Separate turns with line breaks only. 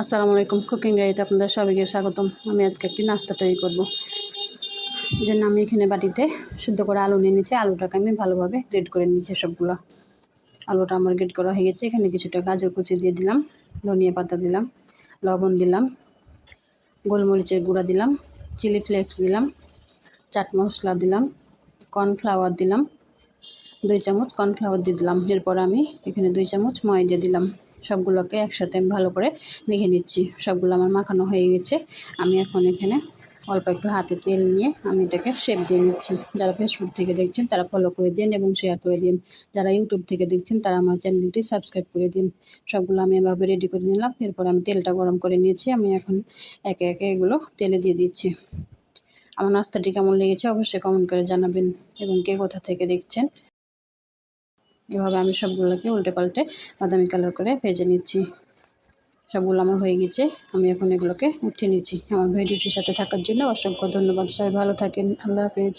আসসালামু আলাইকুম, কুকিং ডায়েরিতে আপনাদের সবাইকে স্বাগতম। আমি আজকে একটি নাস্তা তৈরি করব। জন্য আমি এখানে বাটিতে শুদ্ধ করে আলু নিয়ে নিচ্ছি আলুটাকে আমি ভালোভাবে গ্রেড করে নিচ্ছি সবগুলো। আলুটা আমার গ্রেড করা হয়ে গেছে। এখানে কিছুটা গাজর কুচি দিয়ে দিলাম, ধনিয়া পাতা দিলাম, লবণ দিলাম, গোলমরিচের গুঁড়া দিলাম, চিলি ফ্লেক্স দিলাম, চাট মশলা দিলাম, কর্নফ্লাওয়ার দিলাম, দুই চামচ কর্নফ্লাওয়ার দিয়ে দিলাম। এরপর আমি এখানে দুই চামচ ময়দা দিলাম। সবগুলোকে একসাথে আমি ভালো করে মেখে নিচ্ছি। সবগুলো আমার মাখানো হয়ে গেছে। আমি এখন এখানে অল্প একটু হাতে তেল নিয়ে আমি এটাকে শেপ দিয়ে নিচ্ছি। যারা ফেসবুক থেকে দেখছেন, তারা ফলো করে দিন এবং শেয়ার করে দিন। যারা ইউটিউব থেকে দেখছেন, তারা আমার চ্যানেলটি সাবস্ক্রাইব করে দিন। সবগুলো আমি এভাবে রেডি করে নিলাম। এরপর আমি তেলটা গরম করে নিয়েছি। আমি এখন একে একে এগুলো তেলে দিয়ে দিচ্ছি। আমার নাস্তাটি কেমন লেগেছে অবশ্যই কমেন্ট করে জানাবেন। এবং কে কোথা থেকে দেখছেন? এভাবে আমি সবগুলোকে উল্টে পাল্টে বাদামি কালার করে ভেজে নিচ্ছি। সবগুলো আমার হয়ে গেছে। আমি এখন এগুলোকে উঠিয়ে নিচ্ছি। আমার ভিডিওটির সাথে থাকার জন্য অসংখ্য ধন্যবাদ। সবাই ভালো থাকেন। আল্লাহ হাফেজ।